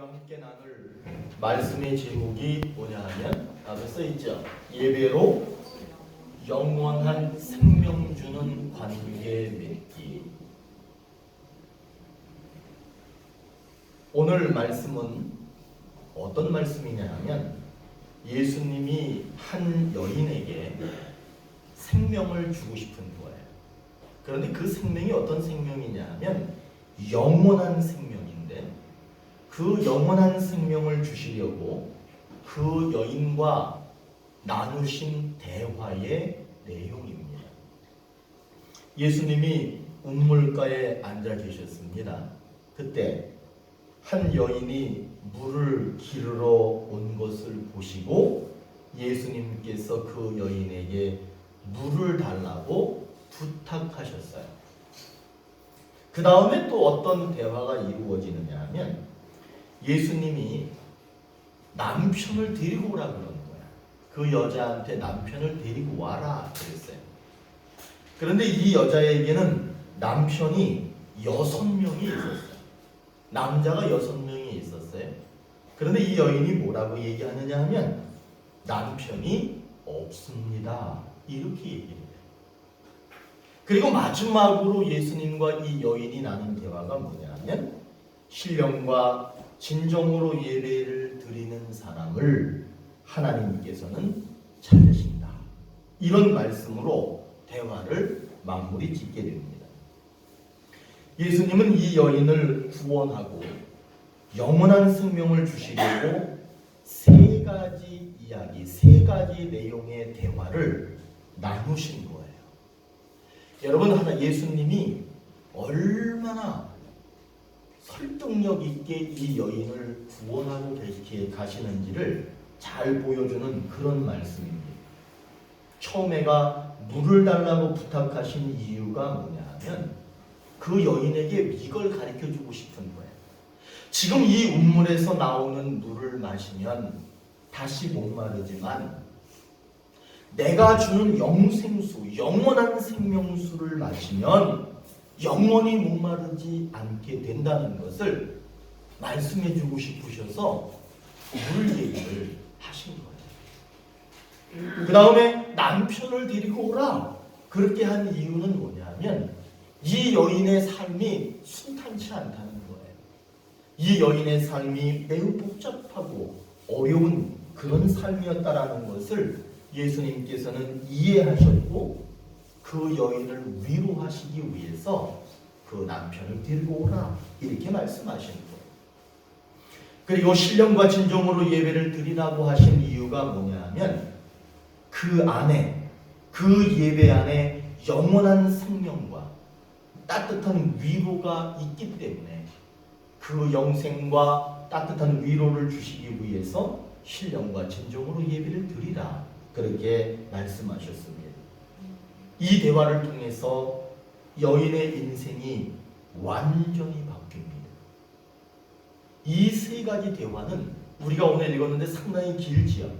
우리가 함께 나눌 말씀의 제목이 뭐냐 하면 앞에 써 있죠. 예배로 영원한 생명 주는 관계 맺기. 오늘 말씀은 어떤 말씀이냐 하면 예수님이 한 여인에게 생명을 주고 싶은 거예요. 그런데 그 생명이 어떤 생명이냐 하면 영원한 생명인데 그 영원한 생명을 주시려고 그 여인과 나누신 대화의 내용입니다. 예수님이 우물가에 앉아 계셨습니다. 그때 한 여인이 물을 기르러 온 것을 보시고 예수님께서 그 여인에게 물을 달라고 부탁하셨어요. 그 다음에 또 어떤 대화가 이루어지느냐 하면 예수님이 남편을 데리고 오라 그러는 거야. 그 여자한테 남편을 데리고 와라 그랬어요. 그런데 이 여자에게는 남편이 여섯 명이 있었어요. 남자가 여섯 명이 있었어요. 그런데 이 여인이 뭐라고 얘기하느냐 하면 남편이 없습니다. 이렇게 얘기해요. 그리고 마지막으로 예수님과 이 여인이 나눈 대화가 뭐냐면 신령과 진정으로 예배를 드리는 사람을 하나님께서는 찾으신다. 이런 말씀으로 대화를 마무리 짓게 됩니다. 예수님은 이 여인을 구원하고 영원한 생명을 주시려고 세 가지 이야기, 세 가지 내용의 대화를 나누신 거예요. 여러분 하나 예수님이 얼마나 설득력 있게 이 여인을 구원하고 계시게 가시는지를 잘 보여주는 그런 말씀입니다. 처음에가 물을 달라고 부탁하신 이유가 뭐냐 하면 그 여인에게 이걸 가르쳐 주고 싶은 거예요. 지금 이 운물에서 나오는 물을 마시면 다시 목마르지만 내가 주는 영생수, 영원한 생명수를 마시면 영원히 목마르지 않게 된다는 것을 말씀해 주고 싶으셔서 물 얘기를 하신 거예요. 그 다음에 남편을 데리고 오라. 그렇게 한 이유는 뭐냐면 이 여인의 삶이 순탄치 않다는 거예요. 이 여인의 삶이 매우 복잡하고 어려운 그런 삶이었다라는 것을 예수님께서는 이해하셨고 그 여인을 위로하시기 위해서 그 남편을 데리고 오라 이렇게 말씀하시는 거예요. 그리고 신령과 진정으로 예배를 드리라고 하신 이유가 뭐냐하면 그 안에 그 예배 안에 영원한 생명과 따뜻한 위로가 있기 때문에 그 영생과 따뜻한 위로를 주시기 위해서 신령과 진정으로 예배를 드리라 그렇게 말씀하셨습니다. 이 대화를 통해서 여인의 인생이 완전히 바뀝니다. 이 세 가지 대화는 우리가 오늘 읽었는데 상당히 길지요.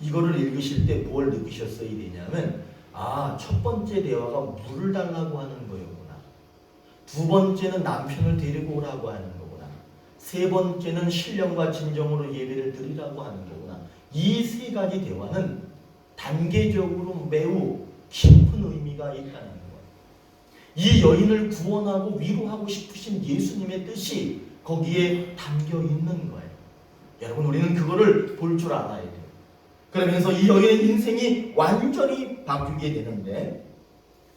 이거를 읽으실 때 뭘 느끼셨어야 되냐면 아, 첫 번째 대화가 물을 달라고 하는 거였구나. 두 번째는 남편을 데리고 오라고 하는 거구나. 세 번째는 신령과 진정으로 예배를 드리라고 하는 거구나. 이 세 가지 대화는 단계적으로 매우 깊은 의미가 있다는 거예요. 이 여인을 구원하고 위로하고 싶으신 예수님의 뜻이 거기에 담겨 있는 거예요. 여러분 우리는 그거를 볼 줄 알아야 돼요. 그러면서 이 여인의 인생이 완전히 바뀌게 되는데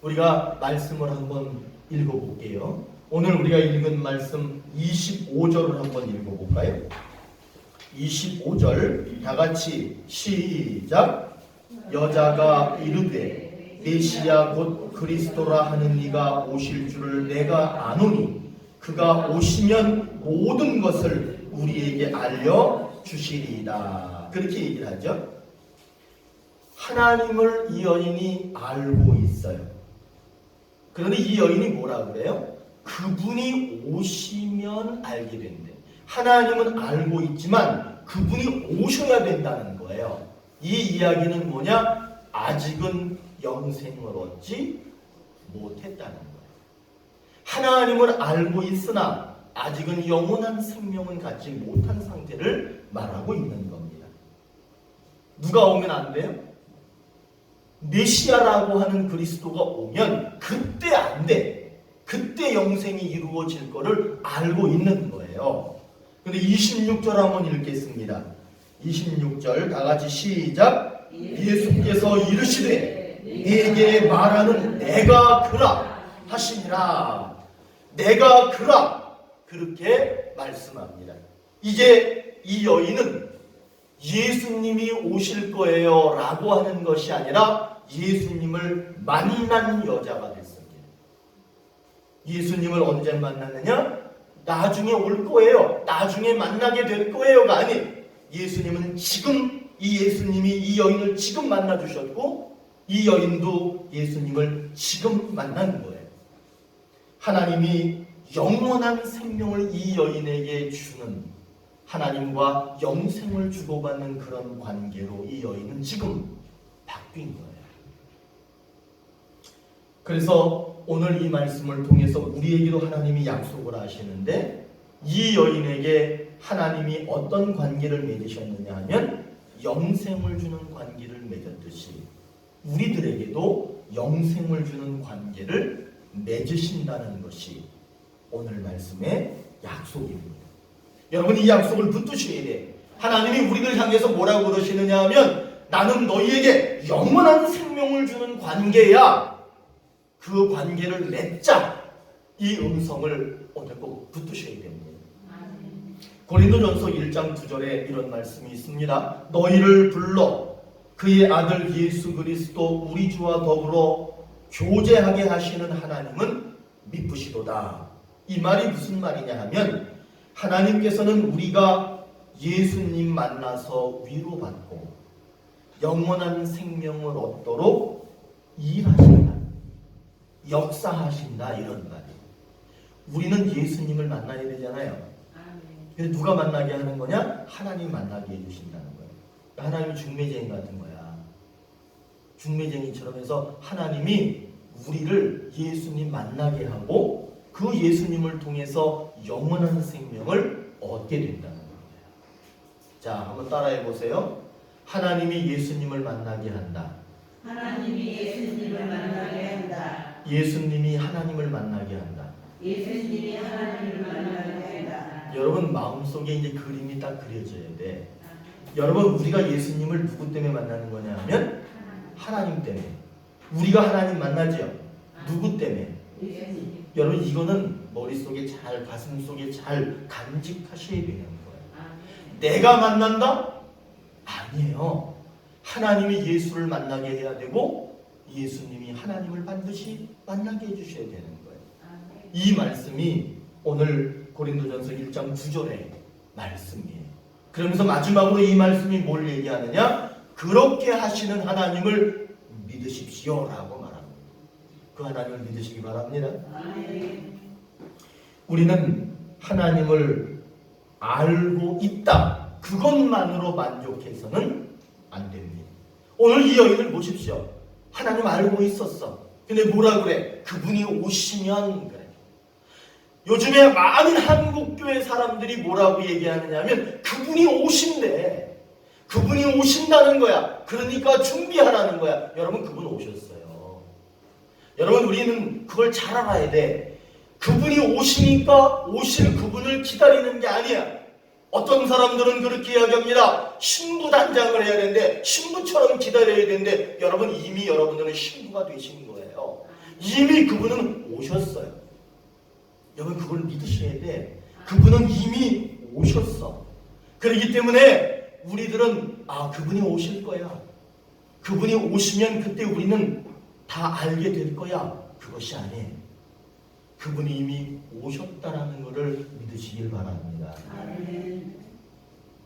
우리가 말씀을 한번 읽어볼게요. 오늘 우리가 읽은 말씀 25절을 한번 읽어볼까요? 25절 다 같이 시작 여자가 이르되 메시아 곧 그리스도라 하는 이가 오실 줄을 내가 아노니 그가 오시면 모든 것을 우리에게 알려 주시리이다. 그렇게 얘기를 하죠. 하나님을 이 여인이 알고 있어요. 그런데 이 여인이 뭐라 그래요? 그분이 오시면 알게 된대. 하나님은 알고 있지만 그분이 오셔야 된다는 거예요. 이 이야기는 뭐냐? 아직은 영생을 얻지 못했다는 거예요. 하나님을 알고 있으나 아직은 영원한 생명은 갖지 못한 상태를 말하고 있는 겁니다. 누가 오면 안 돼요? 메시아라고 하는 그리스도가 오면 그때 안 돼. 그때 영생이 이루어질 거를 알고 있는 거예요. 근데 26절 한번 읽겠습니다. 26절 다 같이 시작. 예수께서 이르시되 네게 말하는 내가 그라 하시니라. 내가 그라 그렇게 말씀합니다. 이제 이 여인은 예수님이 오실 거예요 라고 하는 것이 아니라 예수님을 만난 여자가 됐습니다. 예수님을 언제 만났느냐? 나중에 올 거예요. 나중에 만나게 될 거예요가 아니 예수님은 지금 이 예수님이 이 여인을 지금 만나 주셨고 이 여인도 예수님을 지금 만난 거예요. 하나님이 영원한 생명을 이 여인에게 주는 하나님과 영생을 주고받는 그런 관계로 이 여인은 지금 바뀐 거예요. 그래서 오늘 이 말씀을 통해서 우리에게도 하나님이 약속을 하시는데 이 여인에게 하나님이 어떤 관계를 맺으셨느냐 하면 영생을 주는 관계를 맺었듯이 우리들에게도 영생을 주는 관계를 맺으신다는 것이 오늘 말씀의 약속입니다. 여러분 이 약속을 붙드셔야 돼. 하나님이 우리를 향해서 뭐라고 그러시느냐 하면 나는 너희에게 영원한 생명을 주는 관계야. 그 관계를 맺자. 이 음성을 오늘 꼭 붙드셔야 됩니다. 고린도전서 1장 9절에 이런 말씀이 있습니다. 너희를 불러 그의 아들 예수 그리스도 우리 주와 더불어 교제하게 하시는 하나님은 미쁘시도다. 이 말이 무슨 말이냐 하면 하나님께서는 우리가 예수님 만나서 위로받고 영원한 생명을 얻도록 일하신다. 역사하신다 이런 말이에요. 우리는 예수님을 만나야 되잖아요. 근데 누가 만나게 하는 거냐? 하나님 만나게 해주신다는 거예요. 하나님이 중매쟁이 같은 거야. 중매쟁이처럼 해서 하나님이 우리를 예수님 만나게 하고 그 예수님을 통해서 영원한 생명을 얻게 된다는 거예요. 자, 한번 따라해 보세요. 하나님이 예수님을 만나게 한다. 하나님이 예수님을 만나게 한다. 예수님이 하나님을 만나게 한다. 예수님이 하나님을 만나게 한다. 여러분 마음속에 이제 그림이 딱 그려져야 돼. 여러분 우리가 예수님을 누구 때문에 만나는 거냐 하면 하나님 때문에. 우리가 하나님 만나죠. 누구 때문에? 여러분 이거는 머릿속에 잘 가슴속에 잘 간직하셔야 되는 거예요. 내가 만난다? 아니에요. 하나님이 예수를 만나게 해야 되고 예수님이 하나님을 반드시 만나게 해주셔야 되는 거예요. 이 말씀이 오늘 고린도전서 1장 9절의 말씀이에요. 그러면서 마지막으로 이 말씀이 뭘 얘기하느냐? 그렇게 하시는 하나님을 믿으십시오라고 말합니다. 그 하나님을 믿으시기 바랍니다. 우리는 하나님을 알고 있다. 그것만으로 만족해서는 안 됩니다. 오늘 이 여인을 보십시오. 하나님 알고 있었어. 근데 뭐라 그래? 그분이 오시면 그래. 요즘에 많은 한국 교회 사람들이 뭐라고 얘기하느냐면 그분이 오신대. 그분이 오신다는 거야. 그러니까 준비하라는 거야. 여러분 그분 오셨어요. 여러분 우리는 그걸 잘 알아야 돼. 그분이 오시니까 오실 그분을 기다리는 게 아니야. 어떤 사람들은 그렇게 이야기합니다. 신부 단장을 해야 되는데 신부처럼 기다려야 되는데 여러분 이미 여러분들은 신부가 되신 거예요. 이미 그분은 오셨어요. 여러분 그걸 믿으셔야 돼. 그분은 이미 오셨어. 그렇기 때문에 우리들은 아 그분이 오실 거야. 그분이 오시면 그때 우리는 다 알게 될 거야. 그것이 아니에요. 그분이 이미 오셨다라는 것을 믿으시길 바랍니다. 아멘.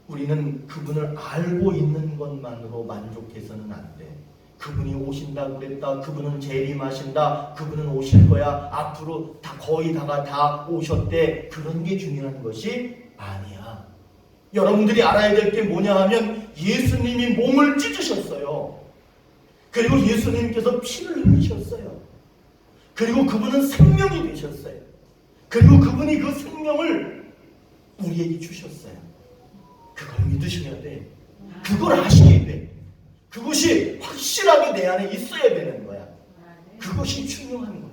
우리는 그분을 알고 있는 것만으로 만족해서는 안 돼. 그분이 오신다 그랬다. 그분은 재림하신다. 그분은 오실 거야. 앞으로 다 거의 다가 다 오셨대. 그런 게 중요한 것이 아니야. 여러분들이 알아야 될 게 뭐냐 하면 예수님이 몸을 찢으셨어요. 그리고 예수님께서 피를 흘리셨어요. 그리고 그분은 생명이 되셨어요. 그리고 그분이 그 생명을 우리에게 주셨어요. 그걸 믿으셔야 돼. 그걸 아셔야 돼. 그것이 확실하게 내 안에 있어야 되는 거야. 그것이 중요한 거야.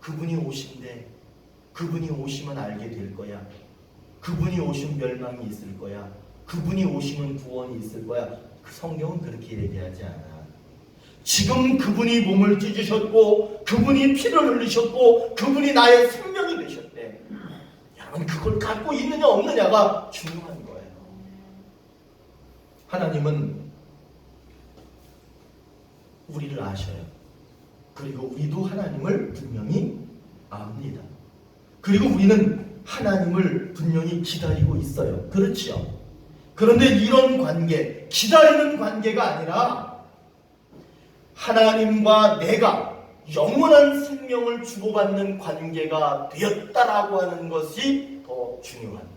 그분이 오신데 그분이 오시면 알게 될 거야. 그분이 오시면 멸망이 있을 거야. 그분이 오시면 구원이 있을 거야. 그 성경은 그렇게 얘기하지 않아. 지금 그분이 몸을 찢으셨고 그분이 피를 흘리셨고 그분이 나의 생명이 되셨대. 여러분 그걸 갖고 있느냐 없느냐가 중요한 거예요. 하나님은 우리를 아셔요. 그리고 우리도 하나님을 분명히 압니다. 그리고 우리는 하나님을 분명히 기다리고 있어요. 그렇죠? 그런데 이런 관계, 기다리는 관계가 아니라 하나님과 내가 영원한 생명을 주고받는 관계가 되었다라고 하는 것이 더 중요한.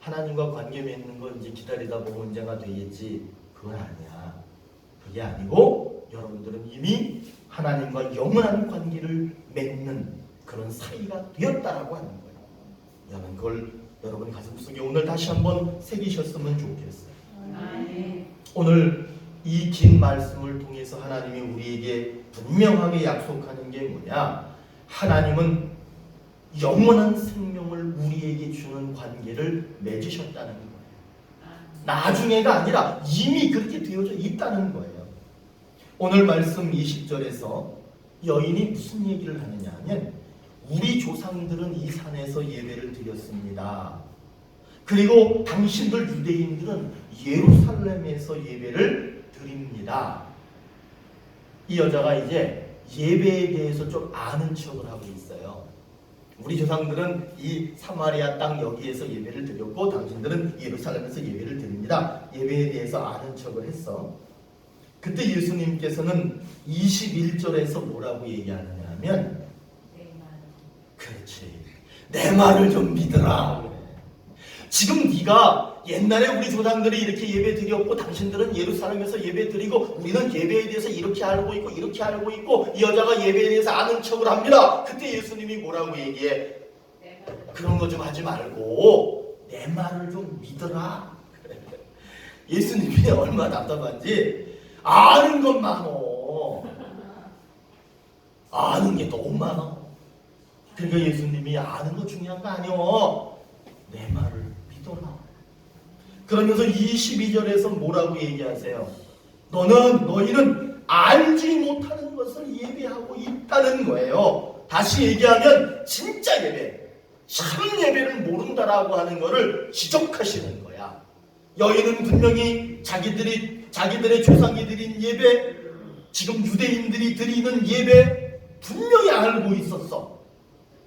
하나님과 관계 맺는 건 이제 기다리다 보면 문제가 되겠지. 그건 아니야. 그게 아니고 여러분들은 이미 하나님과 영원한 관계를 맺는 그런 사이가 되었다라고 하는 거예요. 여러분 그걸 여러분 가슴 속에 오늘 다시 한번 새기셨으면 좋겠어요. 오늘 이 긴 말씀을 통해서 하나님이 우리에게 분명하게 약속하는 게 뭐냐? 하나님은 영원한 생명을 우리에게 주는 관계를 맺으셨다는 거예요. 나중에가 아니라 이미 그렇게 되어져 있다는 거예요. 오늘 말씀 20절에서 여인이 무슨 얘기를 하느냐 하면 우리 조상들은 이 산에서 예배를 드렸습니다. 그리고 당신들 유대인들은 예루살렘에서 예배를 드립니다. 이 여자가 이제 예배에 대해서 좀 아는 척을 하고 있어요. 우리 조상들은 이 사마리아 땅 여기에서 예배를 드렸고 당신들은 예루살렘에서 예배를 드립니다. 예배에 대해서 아는 척을 했어. 그때 예수님께서는 21절에서 뭐라고 얘기하느냐 하면. 내 말을 좀 믿어라. 지금 네가 옛날에 우리 조상들이 이렇게 예배 드렸고 당신들은 예루살렘에서 예배 드리고 우리는 예배에 대해서 이렇게 알고 있고 이렇게 알고 있고 이 여자가 예배에 대해서 아는 척을 합니다. 그때 예수님이 뭐라고 얘기해? 그런 거 좀 하지 말고 내 말을 좀 믿어라. 예수님이 얼마나 답답한지 아는 것 많어. 아는 게 너무 많아. 그러니까 예수님이 아는 거 중요한 거 아니오. 내 말을 믿어라. 그러면서 22절에서 뭐라고 얘기하세요? 너는 너희는 알지 못하는 것을 예배하고 있다는 거예요. 다시 얘기하면 진짜 예배, 참 예배를 모른다라고 하는 것을 지적하시는 거야. 여인은 분명히 자기들이 자기들의 조상이 드린 예배, 지금 유대인들이 드리는 예배 분명히 알고 있었어.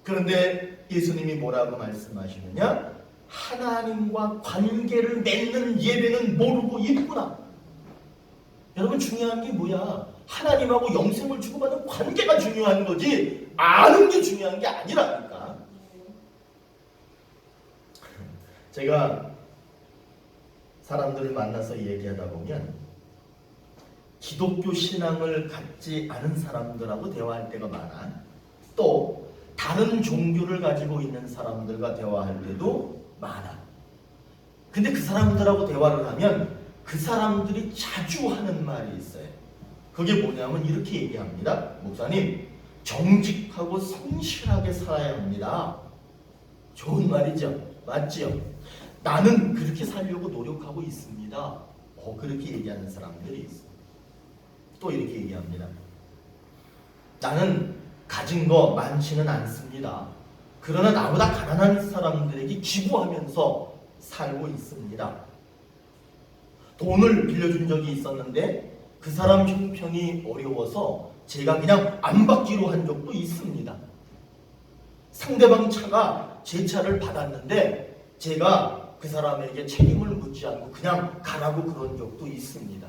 그런데 예수님이 뭐라고 말씀하시느냐? 하나님과 관계를 맺는 예배는 모르고 있구나. 여러분 중요한 게 뭐야? 하나님하고 영생을 주고받는 관계가 중요한 거지 아는 게 중요한 게 아니라니까. 제가 사람들을 만나서 얘기하다 보면 기독교 신앙을 갖지 않은 사람들하고 대화할 때가 많아. 또 다른 종교를 가지고 있는 사람들과 대화할 때도 많아. 근데 그 사람들하고 대화를 하면 그 사람들이 자주 하는 말이 있어요. 그게 뭐냐면 이렇게 얘기합니다. 목사님, 정직하고 성실하게 살아야 합니다. 좋은 말이죠. 맞지요? 나는 그렇게 살려고 노력하고 있습니다. 어, 그렇게 얘기하는 사람들이 있어. 또 이렇게 얘기합니다. 나는 가진 거 많지는 않습니다. 그러나 나보다 가난한 사람들에게 기부하면서 살고 있습니다. 돈을 빌려준 적이 있었는데 그 사람 형편이 어려워서 제가 그냥 안 받기로 한 적도 있습니다. 상대방 차가 제 차를 받았는데 제가 그 사람에게 책임을 묻지 않고 그냥 가라고 그런 적도 있습니다.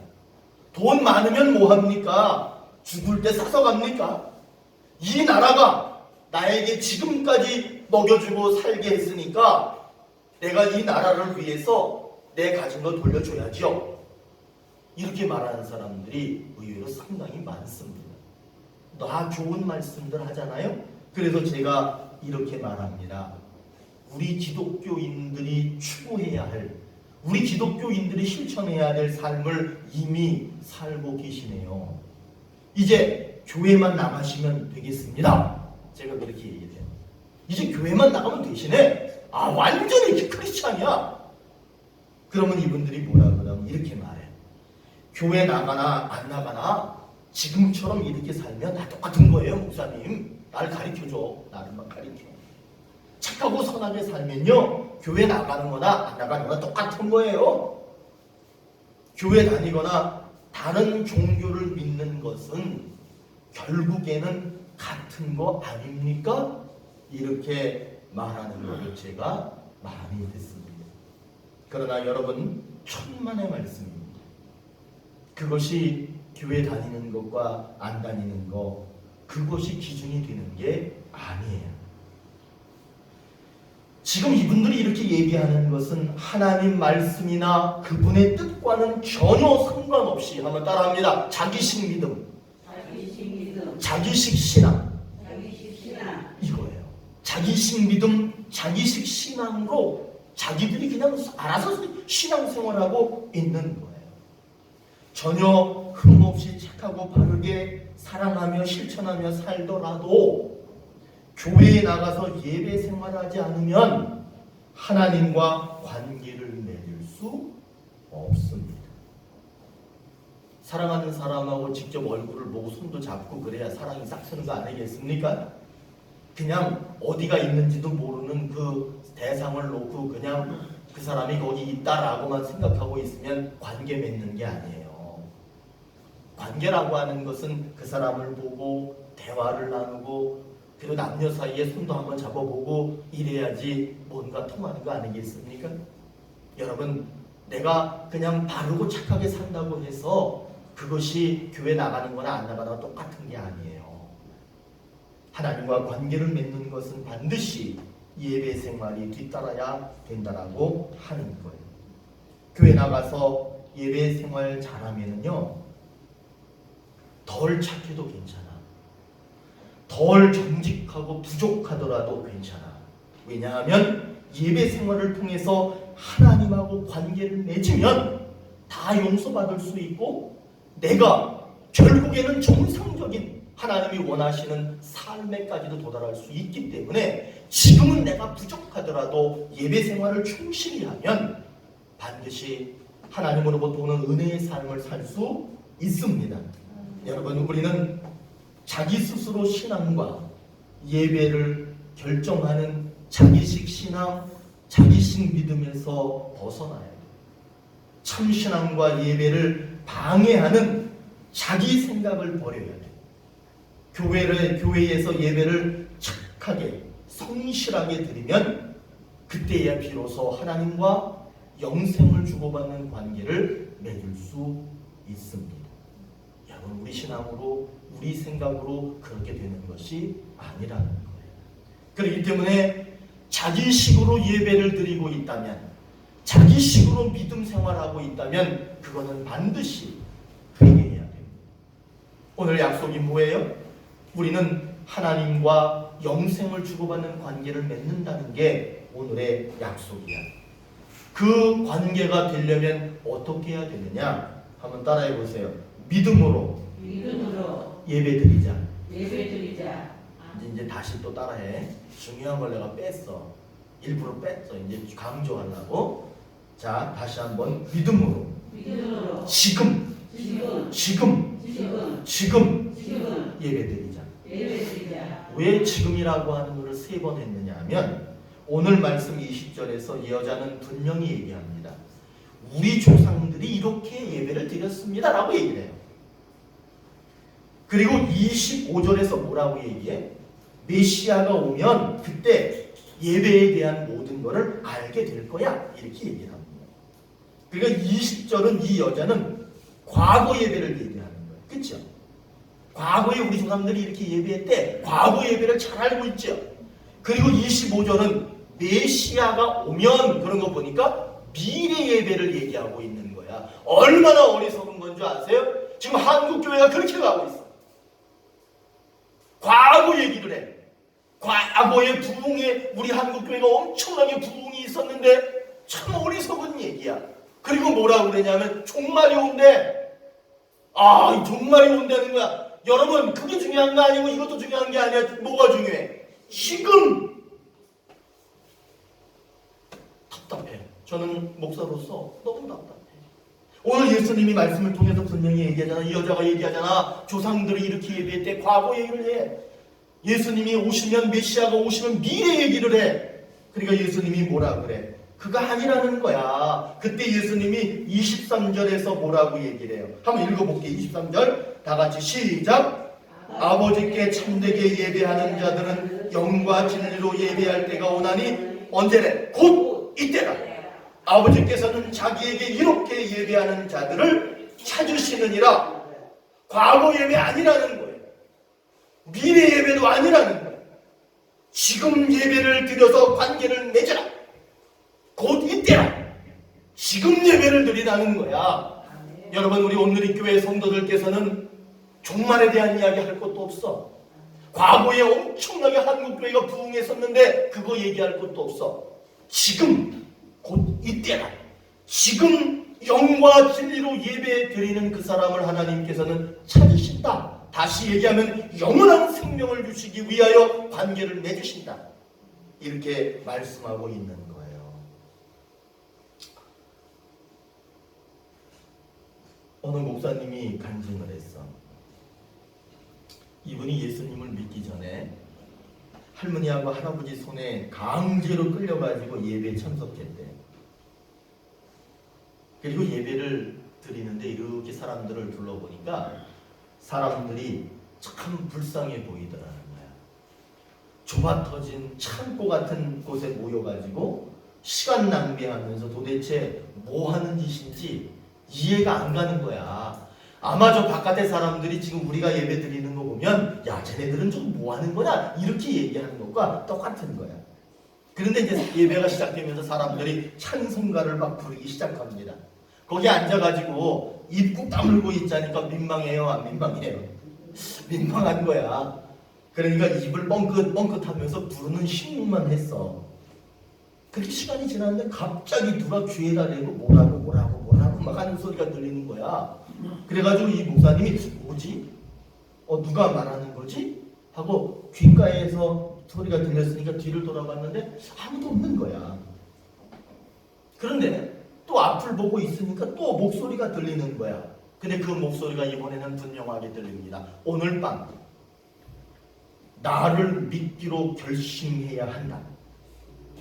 돈 많으면 뭐 합니까? 죽을 때 싸서 갑니까? 이 나라가 나에게 지금까지 먹여주고 살게 했으니까 내가 이 나라를 위해서 내 가진 거 돌려줘야지요. 이렇게 말하는 사람들이 의외로 상당히 많습니다. 나 좋은 말씀들 하잖아요. 그래서 제가 이렇게 말합니다. 우리 기독교인들이 추구해야 할, 우리 기독교인들이 실천해야 될 삶을 이미 살고 계시네요. 이제 교회만 나가시면 되겠습니다. 제가 그렇게 얘기해요. 이제 교회만 나가면 되시네. 아 완전히 크리스찬이야. 그러면 이분들이 뭐라 그러면 이렇게 말해. 교회 나가나 안 나가나 지금처럼 이렇게 살면 다 똑같은 거예요, 목사님. 날 가르쳐줘. 나를만 가르쳐. 착하고 선하게 살면요, 교회 나가는 거나 안 나가는 거나 똑같은 거예요. 교회 다니거나 다른 종교를 믿는 것은 결국에는 같은 거 아닙니까? 이렇게 말하는 것을 제가 많이 듣습니다. 그러나 여러분, 천만의 말씀입니다. 그것이 교회 다니는 것과 안 다니는 것, 그것이 기준이 되는 게 아니에요. 지금 이분들이 이렇게 얘기하는 것은 하나님 말씀이나 그분의 뜻과는 전혀 상관없이 한번 따라합니다. 자기식 믿음, 자기식 신앙 자기식 신앙, 이거예요. 자기식 믿음, 자기식 신앙으로 자기들이 그냥 알아서 신앙생활하고 있는 거예요. 전혀 흠없이 착하고 바르게 사랑하며 실천하며 살더라도 교회에 나가서 예배 생활하지 않으면 하나님과 관계를 맺을 수 없습니다. 사랑하는 사람하고 직접 얼굴을 보고 손도 잡고 그래야 사랑이 싹 트는 거 아니겠습니까? 그냥 어디가 있는지도 모르는 그 대상을 놓고 그냥 그 사람이 거기 있다라고만 생각하고 있으면 관계 맺는 게 아니에요. 관계라고 하는 것은 그 사람을 보고 대화를 나누고 그리고 남녀 사이에 손도 한번 잡아보고 이래야지 뭔가 통하는 거 아니겠습니까? 여러분 내가 그냥 바르고 착하게 산다고 해서 그것이 교회 나가는 거나 안 나가는 거나 똑같은 게 아니에요. 하나님과 관계를 맺는 것은 반드시 예배 생활이 뒤따라야 된다라고 하는 거예요. 교회 나가서 예배 생활 잘하면은요, 덜 착해도 괜찮아. 덜 정직하고 부족하더라도 괜찮아. 왜냐하면 예배 생활을 통해서 하나님하고 관계를 맺으면 다 용서받을 수 있고 내가 결국에는 정상적인 하나님이 원하시는 삶에까지도 도달할 수 있기 때문에 지금은 내가 부족하더라도 예배 생활을 충실히 하면 반드시 하나님으로부터 오는 은혜의 삶을 살 수 있습니다. 여러분 우리는 자기 스스로 신앙과 예배를 결정하는 자기식 신앙, 자기식 믿음에서 벗어나야 돼요. 참 신앙과 예배를 방해하는 자기 생각을 버려야 돼요. 교회를 교회에서 예배를 착하게 성실하게 드리면 그때야 비로소 하나님과 영생을 주고받는 관계를 맺을 수 있습니다. 여러분 우리 신앙으로 우리 생각으로 그렇게 되는 것이 아니라는 거예요. 그렇기 때문에 자기식으로 예배를 드리고 있다면 자기식으로 믿음 생활하고 있다면 그거는 반드시 회개해야 됩니다. 오늘 약속이 뭐예요? 우리는 하나님과 영생을 주고받는 관계를 맺는다는 게 오늘의 약속이야. 그 관계가 되려면 어떻게 해야 되느냐? 한번 따라해 보세요. 믿음으로 믿음으로 예배 드리자. 예배 드리자. 이제, 이제 다시 또 따라해. 중요한 걸 내가 뺐어. 일부러 뺐어. 이제 강조하려고. 자, 다시 한번 믿음으로. 믿음으로 지금, 지금 지금, 지금 지금 지금 예배드리자. 예배드리자. 왜 지금이라고 하는 것을 세 번 했느냐 하면 오늘 말씀 20절에서 이 여자는 분명히 얘기합니다. 우리 조상들이 이렇게 예배를 드렸습니다. 라고 얘기를 해요. 그리고 25절에서 뭐라고 얘기해? 메시아가 오면 그때 예배에 대한 모든 것을 알게 될 거야. 이렇게 얘기를 합니다. 그러니까 20절은 이 여자는 과거 예배를 얘기하는 거예요. 그렇죠? 과거에 우리 조상들이 이렇게 예배했대. 과거 예배를 잘 알고 있죠. 그리고 25절은 메시아가 오면 그런 거 보니까 미래 예배를 얘기하고 있는 거야. 얼마나 어리석은 건 줄 아세요? 지금 한국 교회가 그렇게 가고 있어. 과거 얘기를 해. 과거의 부흥에 우리 한국 교회가 엄청나게 부흥이 있었는데 참 어리석은 얘기야. 그리고 뭐라고 그러냐면 종말이 온대. 아, 이 종말이 온다는 거야. 여러분, 그게 중요한 거 아니고 이것도 중요한 게 아니야. 뭐가 중요해? 지금 답답해. 저는 목사로서 너무 답답해. 오늘 예수님이 말씀을 통해서 분명히 얘기하잖아. 이 여자가 얘기하잖아. 조상들이 이렇게 예배했대. 과거 얘기를 해. 예수님이 오시면 메시아가 오시면 미래 얘기를 해. 그러니까 예수님이 뭐라 그래? 그가 아니라는 거야. 그때 예수님이 23절에서 뭐라고 얘기를 해요. 한번 읽어볼게요. 23절 다 같이 시작. 아버지께 참되게 예배하는 자들은 영과 진리로 예배할 때가 오나니 언제래? 곧 이때라. 아버지께서는 자기에게 이렇게 예배하는 자들을 찾으시느니라. 과거 예배 아니라는 거예요. 미래 예배도 아니라는 거예요. 지금 예배를 드려서 관계를 맺으라. 곧 이때라. 지금 예배를 드리라는 거야. 여러분 우리 오늘의 교회 성도들께서는 종말에 대한 이야기 할 것도 없어. 과거에 엄청나게 한국 교회가 부흥했었는데 그거 얘기할 것도 없어. 지금 곧 이때라. 지금 영과 진리로 예배 드리는 그 사람을 하나님께서는 찾으신다. 다시 얘기하면 영원한 생명을 주시기 위하여 관계를 맺으신다. 이렇게 말씀하고 있는 거예요. 어느 목사님이 간증을 했어. 이분이 예수님을 믿기 전에 할머니하고 할아버지 손에 강제로 끌려가지고 예배에 참석했대. 그리고 예배를 드리는데 이렇게 사람들을 둘러보니까 사람들이 참 불쌍해 보이더라는 거야. 좁아 터진 창고 같은 곳에 모여가지고 시간 낭비하면서 도대체 뭐 하는 짓인지 이해가 안 가는 거야. 아마 저 바깥의 사람들이 지금 우리가 예배 드리는 거 보면 야 쟤네들은 좀 뭐 하는 거냐 이렇게 얘기하는 것과 똑같은 거야. 그런데 이제 예배가 시작되면서 사람들이 찬송가를 막 부르기 시작합니다. 거기 앉아가지고 입국 다물고 있자니까 민망해요 안 민망해요? 민망한 거야. 그러니까 입을 뻥긋 뻥긋하면서 부르는 신문만 했어. 그렇게 시간이 지났는데 갑자기 누가 귀에다 대고 뭐라고 뭐라고 막 하는 소리가 들리는 거야. 그래가지고 이 목사님이 뭐지? 어 누가 말하는 거지? 하고 귓가에서 소리가 들렸으니까 뒤를 돌아봤는데 아무도 없는 거야. 그런데 또 앞을 보고 있으니까 또 목소리가 들리는 거야. 근데 그 목소리가 이번에는 분명하게 들립니다. 오늘 밤 나를 믿기로 결심해야 한다.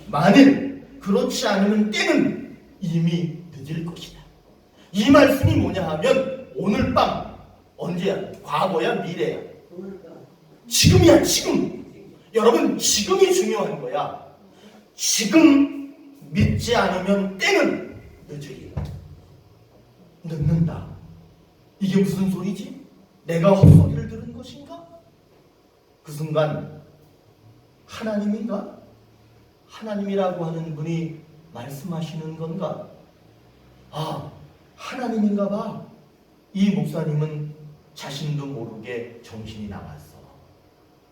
만일 그렇지 않으면 때는 이미 늦을 것이다. 이 말씀이 뭐냐 하면 오늘 밤 언제야? 과거야? 미래야? 지금이야 지금. 여러분 지금이 중요한 거야. 지금 믿지 않으면 때는 늦으리라. 늦는다. 이게 무슨 소리지? 내가 헛소리를 들은 것인가? 그 순간 하나님인가? 하나님이라고 하는 분이 말씀하시는 건가? 아, 하나님인가 봐. 이 목사님은 자신도 모르게 정신이 나갔어.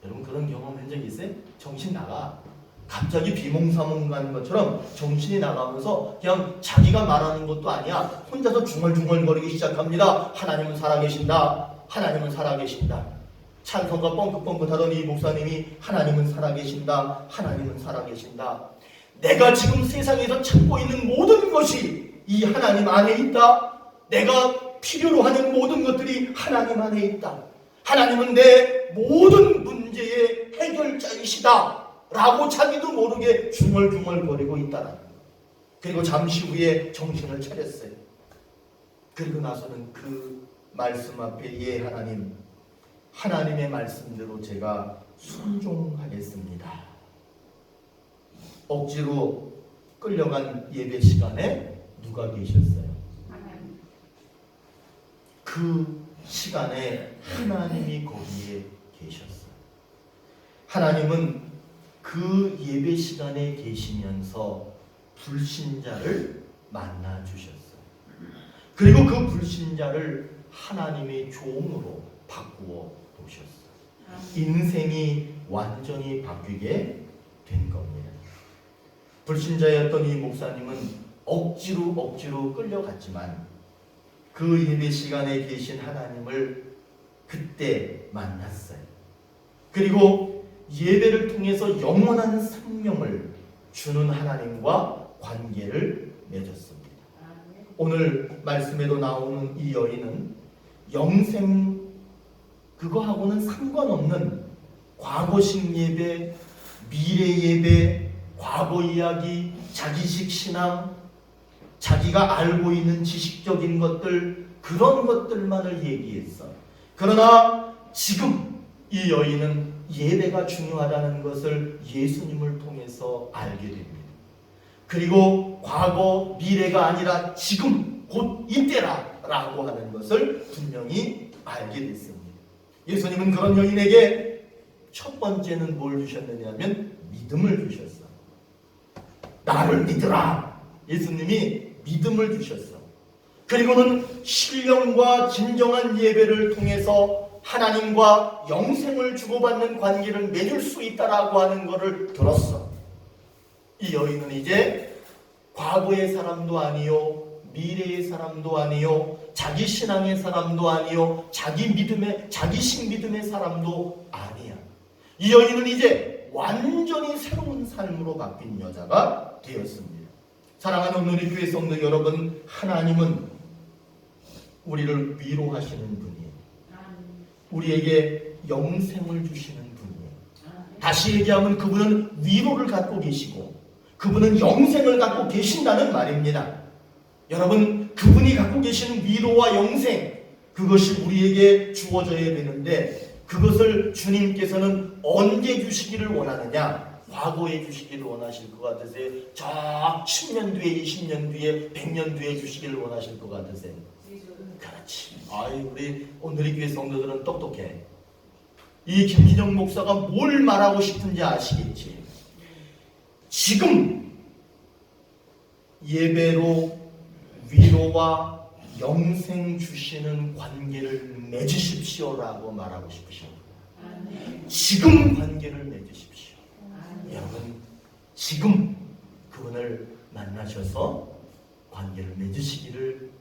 여러분 그런 경험 한 적 있어요? 정신 나가. 갑자기 비몽사몽 가는 것처럼 정신이 나가면서 그냥 자기가 말하는 것도 아니야. 혼자서 중얼중얼거리기 시작합니다. 하나님은 살아계신다. 하나님은 살아계신다. 찬성과 뻥긋뻥긋하던 이 목사님이 하나님은 살아계신다. 하나님은 살아계신다. 내가 지금 세상에서 찾고 있는 모든 것이 이 하나님 안에 있다. 내가 필요로 하는 모든 것들이 하나님 안에 있다. 하나님은 내 모든 문제의 해결자이시다. 라고 자기도 모르게 중얼중얼거리고 있다라. 그리고 잠시 후에 정신을 차렸어요. 그리고 나서는 그 말씀 앞에 예 하나님, 하나님의 말씀대로 제가 순종하겠습니다. 억지로 끌려간 예배 시간에 누가 계셨어요? 그 시간에 하나님이 거기에 계셨어요. 하나님은 그 예배 시간에 계시면서 불신자를 만나 주셨어요. 그리고 그 불신자를 하나님의 종으로 바꾸어 놓으셨어요. 인생이 완전히 바뀌게 된 겁니다. 불신자였던 이 목사님은 억지로 억지로 끌려갔지만 그 예배 시간에 계신 하나님을 그때 만났어요. 그리고 예배를 통해서 영원한 생명을 주는 하나님과 관계를 맺었습니다. 오늘 말씀에도 나오는 이 여인은 영생 그거하고는 상관없는 과거식 예배, 미래 예배, 과거 이야기, 자기식 신앙, 자기가 알고 있는 지식적인 것들 그런 것들만을 얘기했어. 그러나 지금 이 여인은 예배가 중요하다는 것을 예수님을 통해서 알게 됩니다. 그리고 과거 미래가 아니라 지금 곧 이때라 라고 하는 것을 분명히 알게 됐습니다. 예수님은 그런 여인에게 첫 번째는 뭘 주셨느냐면 믿음을 주셨어. 나를 믿으라. 예수님이 믿음을 주셨어. 그리고는 신령과 진정한 예배를 통해서 하나님과 영생을 주고받는 관계를 맺을 수 있다라고 하는 것을 들었어. 이 여인은 이제 과거의 사람도 아니요, 미래의 사람도 아니요, 자기 신앙의 사람도 아니요, 자기 믿음의 자기식 믿음의 사람도 아니야. 이 여인은 이제 완전히 새로운 삶으로 바뀐 여자가 되었습니다. 사랑하는 우리 교회 성도 여러분, 하나님은 우리를 위로하시는 분이에요. 우리에게 영생을 주시는 분이에요. 다시 얘기하면 그분은 위로를 갖고 계시고 그분은 영생을 갖고 계신다는 말입니다. 여러분, 그분이 갖고 계시는 위로와 영생 그것이 우리에게 주어져야 되는데 그것을 주님께서는 언제 주시기를 원하느냐? 과거에 주시기를 원하실 것 같으세요? 저 10년 뒤에, 20년 뒤에, 100년 뒤에 주시기를 원하실 것 같으세요? 그렇지. 아이 우리 오늘의 교회 성도들은 똑똑해. 이 김기정 목사가 뭘 말하고 싶은지 아시겠지? 지금 예배로 위로와 영생 주시는 관계를 맺으십시오라고 말하고 싶으신. 지금 관계를 맺으십시오. 여러분 지금 그분을 만나셔서 관계를 맺으시기를